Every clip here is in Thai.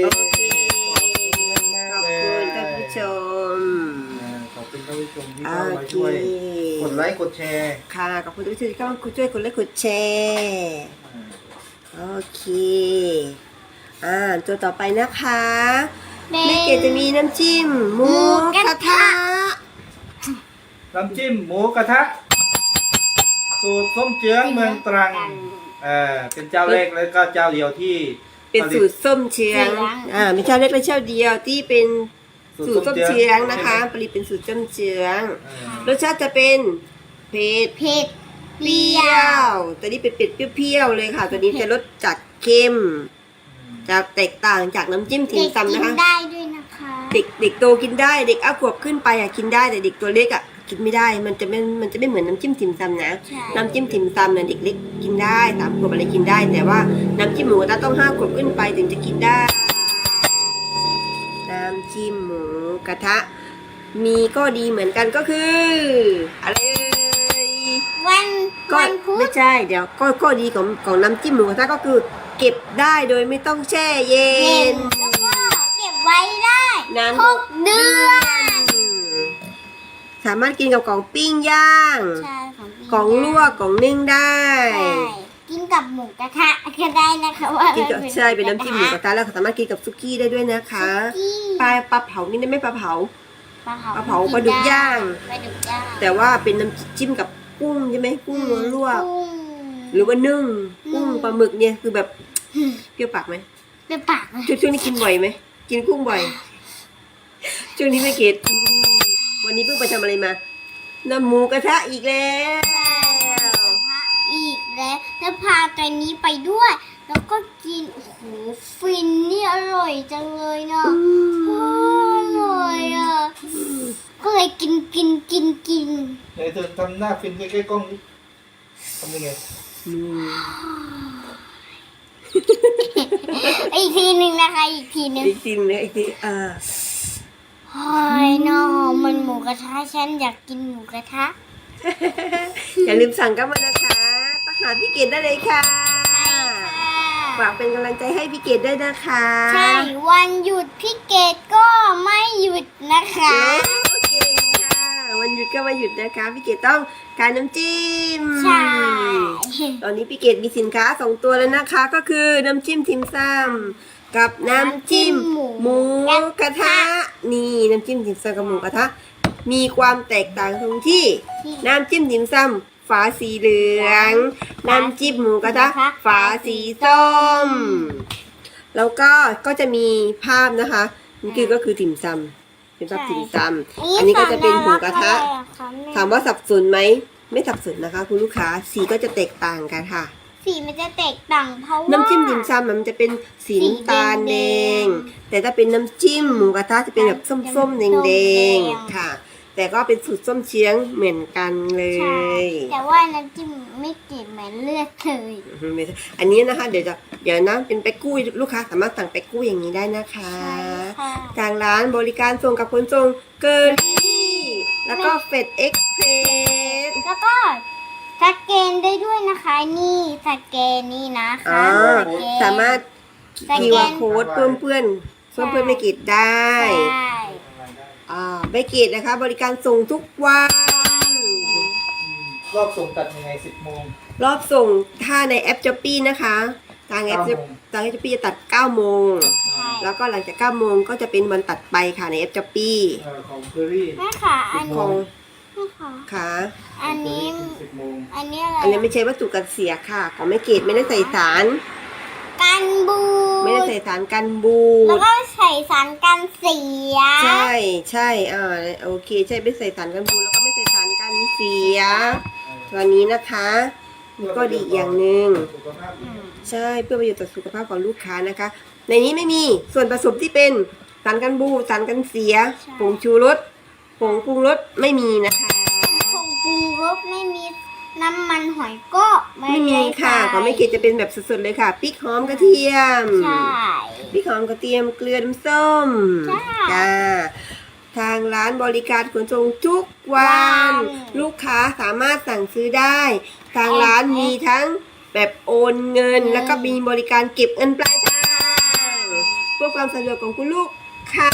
โอเคขอบคุณมากขอบๆคุณท่านผู้ชมอ่าขอบคุณท่านผู้ชมที่โอเข้ามาเคช่วยกดไลค์กดแชร์ค่ะขอบคุณทุกท่านที่เข้ามาช่วยกดไลค์กดแชร์อ่าโอเคอ่าตัวต่อไปนะคะแม่แม่เกดจะมีน้ำจิ้มหมูกระทะน้ำจิ้มหมูกระทะสูตรส้มเจืองเมืองตรังเอ่าเป็นเจ้าแรกแล้วก็เจ้าเดียวที่ เป็นสูตรส้มเชียงอ่ามีเจ้าเล็กและเจ้าเดียวที่เป็นสูตรส้มเชียงนะคะ ผลิตเป็นสูตรส้มเชียง รสชาติจะเป็นเผ็ดเผ็ดเปรี้ยว ตัวนี้เป็นเผ็ดเปรี้ยวๆเลยค่ะ ตัวนี้จะรสจัดเค็มจะแตกต่างจากน้ำจิ้มถิเด็งกซำกินะนคะได้ด้วยนะคะ เด็กเด็กโตกินได้เด็กอ้าขวบขึ้นไปอะกินได้แต่เด็กตัวเล็กอะ กินไม่ได้มันจะไม่มันจะไม่เหมือนน้ำจิ้มถิมซำนะใช่น้ำจิ้มถิมซำเนี่ยเด็กเล็กกินได้สามขวบอะไรกินได้ แต่ว่าน้ำจิ้มหมูกระทะต้องห้าขวบขึ้นไปถึงจะกินได้ น้ำจิ้มหมูกระทะ มีก็ดีเหมือนกันก็คืออะไรเอ่ยวันก็วันพุไม่ธใช่เดี๋ยวก็ก็ดีของของน้ำจิ้มหมูกระทะก็คือ เก็บได้โดยไม่ต้องแช่เย็เย็นนแล้วก็เก็บไว้ได้นานหกเดือน สามารถกินกับของปิ้งย่าง ใช่ของพี่ของลวกของนึ่งได้ ใช่กินกับหมูกระทะก็ได้นะคะว่ากินกับใช่เป็นน้ำจิ้มหมูกระทะแล้วสามารถกินกับซุกี้ได้ด้วยนะคะกี้ปลาปลาเผานี่ได้ไหมปลาเผาปลาเผาปลาเผาปลาดุกย่างปลาดุกย่างแต่ว่าเป็นน้ำจิ้มกับกุ้งใช่ไหมกุ้งลวกกุ้งหรือว่านึ่งกุ้งนึ่งปลาหมึกเนี่ยคือแบบเปรี้ยวปากไหมเป็นปากเลยช่วงช่วงนี้กินบ่อยไหมกินกุ้งบ่อยช่วงนี้ไม่เกต วันนี้เพิ่งไปทำอะไรมาน้ำหมูกระทะอีกแล้ว พระอีกแล้วแล้วพาตัวนี้ไปด้วย แล้วก็กินโอ้โหฟินนี่อร่อยจังเลยเนาะโอ้อร่อยอะก็เลยกินกินกินกินไหนเธอทำหน้าฟินใกล้ๆกล้องดิทำยังไงอืมอีกทีหนึ่งนะคะอีกทีหนึ่งอีกทีหนึงอีกทีอ่า โอ้ยเนาะมันหมูกระทะฉันอยากกินหมูกระทะ อย่าลืมสั่งกันมานะคะตักหาพี่เกดได้เลยค่ะฝากเป็นกำลังใจให้พี่เกดด้วยนะคะ ใช่ วันหยุดพี่เกดก็ไม่หยุดนะคะ โอเคค่ะ วันหยุดก็มาหยุดนะคะ พี่เกดต้องการน้ำจิ้ม ใช่ ตอนนี้พี่เกดมีสินค้าสองตัวแล้วนะคะ ก็คือน้ำจิ้มทิมซ้ำ กับน้ำจิ้มหมูกระทะ นี่น้ำจิ้มทิมซ้ำกับหมูกระทะ มีความแตกต่างตรงที่น้ำจิ้มทิมซ้ำฝาสีเหลือง น้ำจิ้มหมูกระทะ ฝาสีส้ม แล้วก็ก็จะมีภาพนะคะนี่คือก็คือติ่มซำเป็นภาพติ่มซำอันนี้ก็จะเป็นหมูกระทะ ถามว่าสับสนไหมไม่สับสนนะคะ คุณลูกค้าสีก็จะแตกต่างกันค่ะ สีมันจะแตกต่างเพราะว่า น้ำจิ้มติ่มซำมันจะเป็นสีน้ำตาลแดง แต่ถ้าเป็นน้ำจิ้มหมูกระทะจะเป็นแบบส้มๆแดงๆค่ะ แต่ก็เป็นสูตรส้มเชียงเหมือนกันเลใช่ ย แต่ว่าน้ำจิ้มไม่กลิ่นเหมือนเลือดเลยไม่ใช่อันนี้นะคะ เดี๋ยวจะเดี๋ยวนะเป็นไปกกู้ลูกค้าสามารถสั่งไปกกู้อย่างนี้ได้นะคะใช่ค่ะ ทางร้านบริการส่งกับขนส่งเกอรี่แล้วก็เฟดเอ็กเพรสแล้วก็ สแกนได้ด้วยนะคะ นี่สแกนนี่นะคะอ่าสแกน สามารถสแกน คิวอาร์โค้ดเพิ่มเพื่อนเพิ่มเพื่อนไม่กิดได้ใช่อ่าไม่กิดนะคะ บริการส่งทุกวัน รอบส่งตัดยังไงสิบโมง รอบส่งถ้าในแอปจ o ปี้นะคะ ทางแอปเก้าโมง ทางแอปจ o ปี้จะตัด 9 โมง แล้วก็หลังจาก 9 โมงก็จะเป็นวันตัดไปค่ะในแอปจ o ปี้เอ่อของเคอรี่ แม่ค่ะอันขอนี้ง แม่ค่ะค่ะ อันนี้ สิบโมงอันนี้อะไรอันนี้ไม่ใช่วัตถุกันเสียค่ะ ของไม่เกตไม่ได้ใส่สาร กันบูไม่ได้ใส่สารกันบูแล้วด ก็ใส่สารกันเสีย ใช่ใช่อ่าโอเค ใช่ไม่ใส่สารกันบูดแล้วก็ไม่ใส่สารกันเสีย ตัวนี้นะคะก็ดีอีกอย่างหนึ่ง สุขภาพดีใช่เพื่อประโยชน์ต่อสุขภาพของลูกค้านะคะ ในนี้ไม่มีส่วนผสมที่เป็นสารกันบูดสารกันเสียผงชูรสผงปรุงรสไม่มีนะคะผ งปรุงรสไม่มีน้ำมันหอยก็ไม่ไม่มีได้ค่ะใส่ของไม่เกดจะเป็นแบบสดๆเลยค่ะพริกหอมกระเทียมใช่พริกหอมกระเทียมเกลือน้ำส้มใช่จ้าทางร้านบริการขนส่งทุกวันวัน ลูกค้าสามารถสั่งซื้อได้ ทางร้านมีทั้งแบบโอนเงินเงิน แล้วก็มีบริการเก็บเงินปลายทางเพื่อความสะดวกของคุณลูกค้า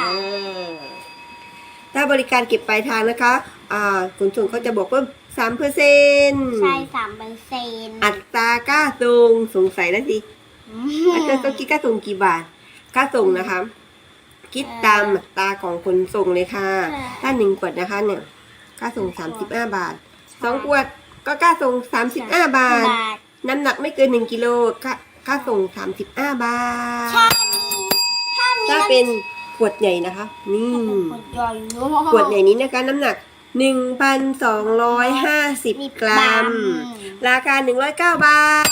อ่า ถ้าบริการเก็บปลายทางนะคะอ่าขนส่งเขาจะบอกเพิ่มสามเปอร์เซ็นต์ใช่สามเปอร์เซ็นต์อัตราค่าส่งสงสัยนะสิอัตราต้องคิดค่าส่งกี่บาท ค่าส่งนะคะ คิดตามอัตราของขนส่งเลยค่ะ ถ้าหนึ่งขวดนะคะเนี่ย ค่าส่งสามสิบห้าบาทสองขวดก็ค่าส่งสามสิบห้าบาท น้ำหนักไม่เกินหนึ่งกิโลค่าค่าส่งสามสิบห้าบาท ถ้ามีถ้ามีถ้าเป็นข วดใหญ่นะคะ นี่ ขวดใหญ่เนอะขวดใหญ่นี้นะคะน้ำหนักหนึ่งพันสองร้อยห้าสิบกรัม ราคาหนึ่งร้อยเก้าบาท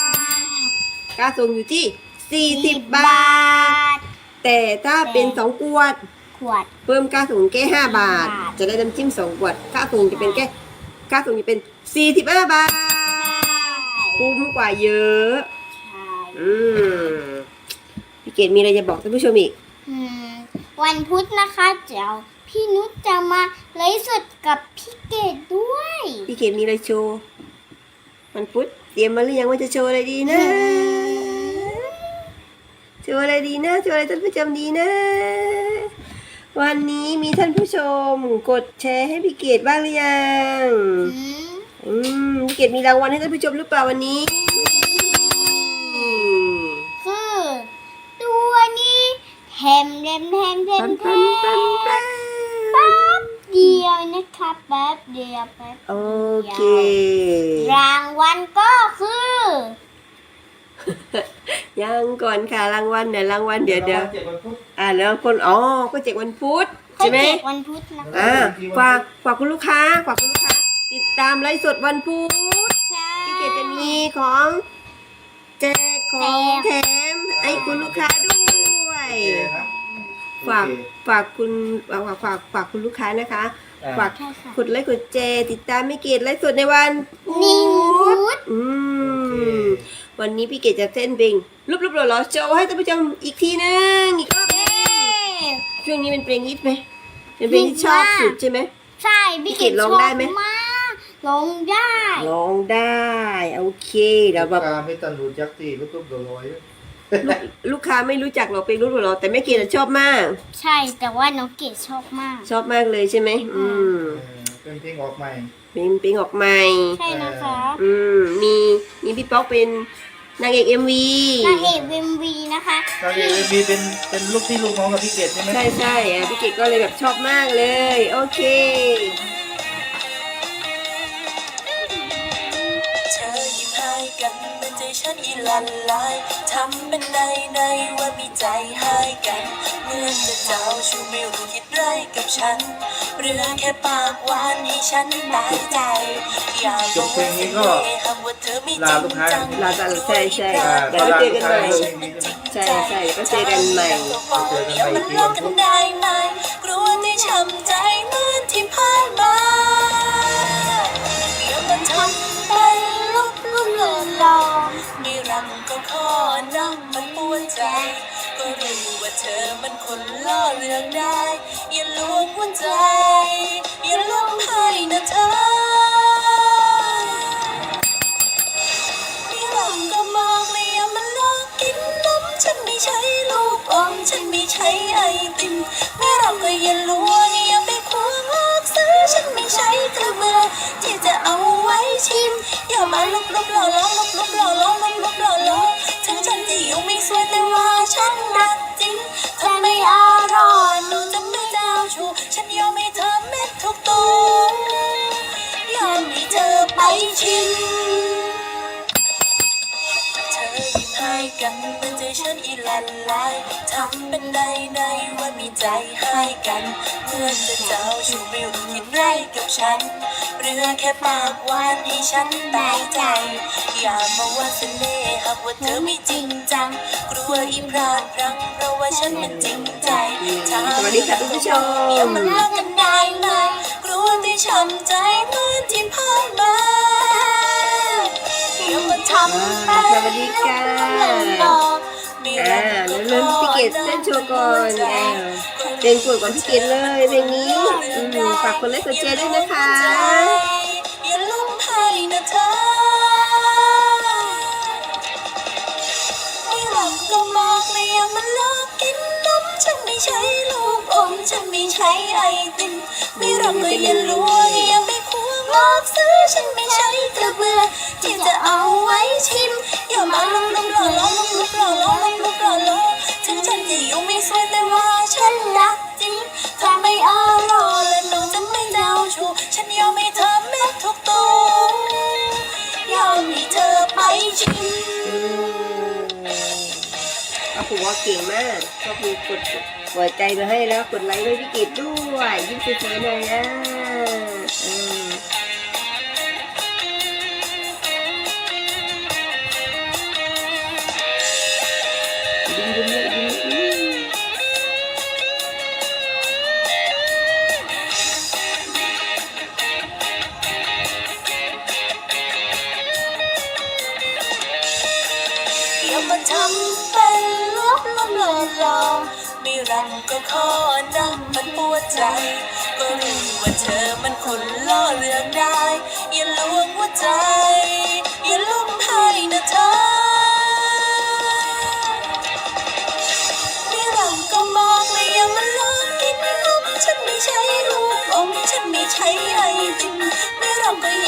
ค่าส่งอยู่ที่สี่สิบบาท แต่ถ้าเป็นสองขวด ขวด เพิ่มค่าส่งแค่ห้าบาทบาท จะได้น้ำจิ้มสองขวด ค่าส่งจะเป็นแค่ ค่าส่งจะเป็นสี่สิบห้าบาท คุ้มกว่าเยอะใช่อืมพี่เกดมีอะไรจะบอกท่านผู้ชมอีก อืม วันพุธนะคะเดี๋ยวพี่นุชจะมาไลฟ์สดกับพี่เกดด้วย พี่เกดมีอะไรโชว์มันพุธเตรียมมาหรือยังว่าจะโชว์อะไรดีนะ โชว์อะไรดีนะโชว์อะไรท่านผู้ชมดีนะ วันนี้มีท่านผู้ชมกดแชร์ให้พี่เกดบ้างหรือยังอืมอืมพี่เกดมีรางวัลให้ท่านผู้ชมหรือเปล่าวันนี้ คือตัวนี้แถมเทมเทมเทมเทปันมแป๊บเดียวนะคะแป๊บเดียวแป๊บโอเค รางวัลก็คือ ยังก่อนค่ะรางวัลเดี๋ยวรางวัลเดี๋ยวเดี๋ยวอ่าแล้วคนอ๋อก็แจกวันพุธใช่ไหมแจกวันพุธนะอ่าฝากฝากคุณลูกค้าฝากคุณลูกค้า ติดตามไลฟ์สดวันพุธใช่พี่เกดจะมีของแจกของแถมให้คุณลูกค้าด้วย ฝากโอเคฝากคุณฝากฝากฝากฝากคุณลูกค้านะคะอ่าฝากใช่ค่ะกดไลค์กดแชร์ติดตามพี่เกดไลฟ์สดในวันนิ่งพุธอืโอเคมวันนี้พี่เกดจะเต้นเพลงรูปรูปหล่อๆโชว์ให้ท่านผู้ชมอีกทีนึงอีกรอบหนึ่งช่วงนี้เป็นเพลงฮิตไหมเป็นเพลงที่ชอบสุดใช่ไหมใช่พี่เกดพี่เกดร้องได้ไหมชอบมากร้องได้ร้องได้ โอเคเดี๋ยวแบบการไม่ตันรูจักตีลูกตุ๊บโดลอย ลูกลูกค้าไม่รู้จักหรอกเพลงรูปหล่อๆแต่แม่เกดอะชอบมาก ใช่แต่ว่าน้องเกดชอบมาก ชอบมากเลยใช่ไหมอืมเออเป็นเพลงออกใหม่ เพลงเพลงออกใหม่ ใช่นะคะอืมมีมีพี่ป๊อกเป็นนางเอกเอ็มวีนางเอกเวมวีนะคะตอนนี้มีเป็นเป็นลูกพี่ลูกน้องกับพี่เกดใช่ไหม ใช่ใช่อะพี่เกดก็เลยแบบชอบมากเลย โอเค กันเป็นใจฉันอีหลันลายทำเป็นในในว่ามีใจให้กันเหมื่อนจะเจ้าชูไม่รู้คิดไรกับฉัน เรือแค่ปากหวานให้ฉันตายใจอย่าบอกว่าเสน่ห์หากว่าเธอไม่จริงจังลาลาใช่ใช่อ่าเดี๋ยวเราเจอกันใหม่เพลงนี้ใช่ไหมใช่ใช่ก็เจอกันใหม่เดี๋ยวมันลอกกันได้ไหม ล่อเรื่องได้ อย่าลวงหัวใจ อย่าลวงให้นะเธอไม่หลังก็มองเลยอย่ามาลอกกินนมฉันไม่ใช่ลูกอมฉันไม่ใช่ไอติมไม่หลังก็อย่าลวงอย่าไปควงลอกซื้อฉันไม่ใช่เครื่องมือที่จะเอาไว้ชิม อย่ามาลุกลุกหล่อล้อลุกลุกหล่อล้อลุกลุกหล่อล้อถึงฉันจะอยู่ไม่สวยแต่ว่าฉันรักจริง ไม่อร่อยหนูจะไม่เจ้าชู้ฉันยอมให้เธอเม็ดทุกตัวยอมให้เธอไปชิมเธอยิ้มให้กันเป็นใจฉันอีหลันลายทำเป็นในในว่ามีใจให้กันเพื่อนจะเจ้าชูไม่รู้คิดไรกับฉัน เรือแค่ปากหวานให้ฉันตายใจ อย่ามาว่าเสน่ห์หากว่าเธอไม่จริงจัง กลัวอีพลาดพลังเพราะว่าฉันมันจริงใจถ้าสวัสดีค่ะคุณผู้ชมอย่ามาเลิกกันได้ไหมกลัวที่ช้ำใจเหมื่อนที่ผ่านมาอย่ามาทำเป็นสวัสดีค่ะอ่าเดี๋ยวเริ่มพี่เกดเต้นโชว์ก่อนอ่า เพลงโปรดของพี่เกดเลยเพลงนี้ฝากคนเล่นกดแชร์ด้วยนะคะฉันไม่ใช่ลูกอมฉันไม่ใช่ไอติมไม่รักก็อย่ารู้อย่า กซื้อฉันไม่ใช่กระเบือที่จะเอาไว้ชิมอย่ามาลงลุกหล่อล้อลงลุกหล่อล้อลงลุกหล่อล้อถึงฉันจะอยู่ไม่สวยแต่ว่าฉันรักจริงทำไม่เอร่อและหน้องจะไม่เจ้าชู้ฉันยอมให้เธอเม็ดทุกตัวยอมให้เธอไปชิมก็ครูว่าเก่งมากก็ครูกดหัวใจมาให้แล้วกดไลค์ให้พี่เกดด้วยยิ้มสวยๆหน่อยนะ อย่ามาทำเป็นลบลบหลอหลอไม่รักก็ขอนะมันปวดใจ ก็รู้ว่าเธอมันคนล่อเรื่องได้ อย่าลวงหัวใจ อย่าลุ่มให้นะเธอไม่รักก็บอกเลยอย่ามาลองกินนมฉันไม่ใช่ลูกอมฉันไม่ใช่ไอติมไม่รักก็อย่า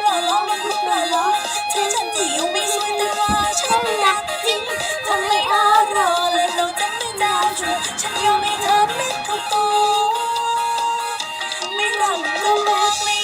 ปล่อยล้อลุกลุกปล่อยล้อถึงฉันที่อยู่ไม่สวยแต่ว่าฉันรักจริงทำไม่อร่อและเราจะไม่เจ้าชู้ฉันยอมให้เธอไม่เข้าตัวไม่หลังก็บอกเลยอย่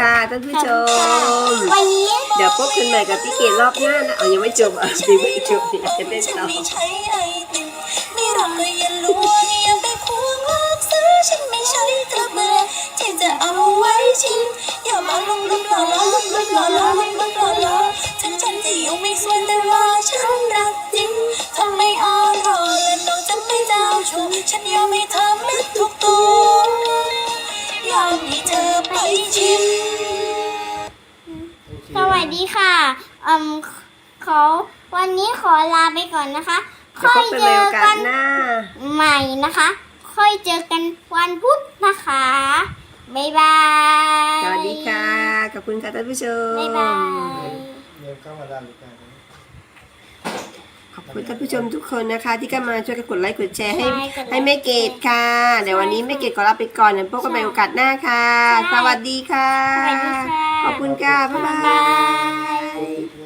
คุณค่ะท่านผู้ชม วันนี้เดี๋ยวพบกันใหม่กับพี่เกดรอบหน้านะเอายังไม่จบอะยังไม่จบเดี๋ยวจะเล่นฉันต่อไม่ใช่ไอติมไม่รักก็อย่าลวงอย่าไปควงลอกซื้อฉันไม่ใช่กระเบือที่จะเอาไว้ชิมอย่ามาลุกลุกหล่อล้อลุกลุกหล่อล้อลุกลุกหล่อล้อถึงฉันจะอยู่ไม่สวยแต่ว่าฉันรักจริงทำไม่อร่อยและน้องจะไม่เจ้าชู้ฉันยอมให้เธอเม็ดทุกตัวยอมให้ ดีค่ะอืมขอวันนี้ขอลาไปก่อนนะคะเดี๋ยวค่พอบยกันเจใหม่อโอกากัสนหน้าใหม่นะคะ ค่อยเจอกันวันพุธนะคะบ๊ายบาย สวัสดีค่ะ ขอบคุณค่ะท่านผู้ชม บ๊ายบายเดี๋ยวเข้ามาด้านลูกค้าขอบคุณท่านผู้ชมทุกคนนะคะ ที่เข้ามาช่วยกันกดไลค์กดแชร์ให้ใช่กดไลค์ให้แม่เกดค่ะ เดี๋ยววันนี้แม่เกดขอลาไปก่อนเดี๋ยวพบกันใหม่โอกาสหน้าค่ะใช่สวัสดีค่ะ สวัสดีค่ะ ขอบคุณค่ะ บ๊ายบาย